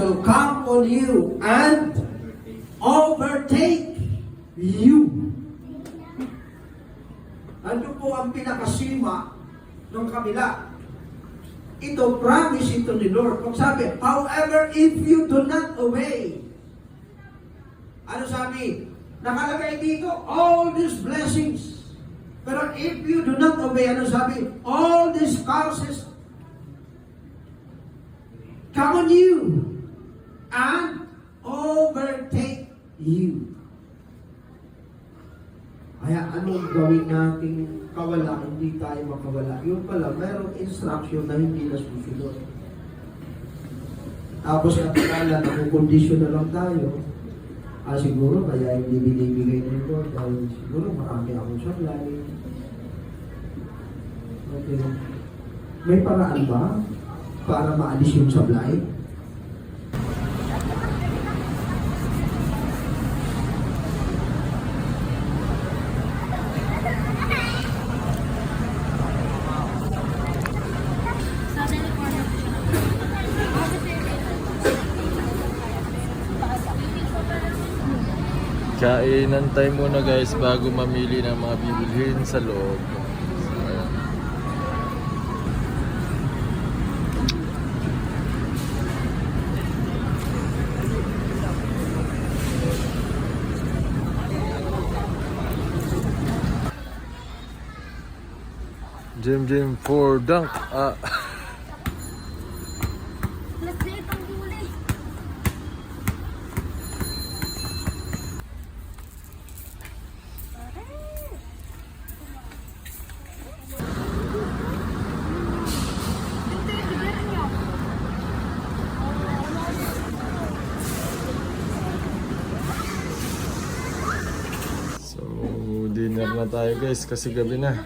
will come on you and overtake you. Ano po ang pinakasima ng kabila? Ito, promise ito ni Lord. Kung sabi, however, if you do not obey, ano sabi? Nakalagay dito, all these blessings. Pero if you do not obey, ano sabi? All these curses come on you and overtake you. Kaya anong gawin nating kawala, hindi tayo makawala. Yun pala, merong instruction na hindi na susunod. Tapos katakala, nakukondisyon na lang tayo. Ah, siguro, kaya hindi binibigay na ito dahil siguro marami akong supply. Okay. May paraan ba para maalis yung supply? Kainan tayo muna guys bago mamili ng mga bibilhin sa loob. Jim Jim for dunk. Ah. dinner na tayo guys kasi gabi na.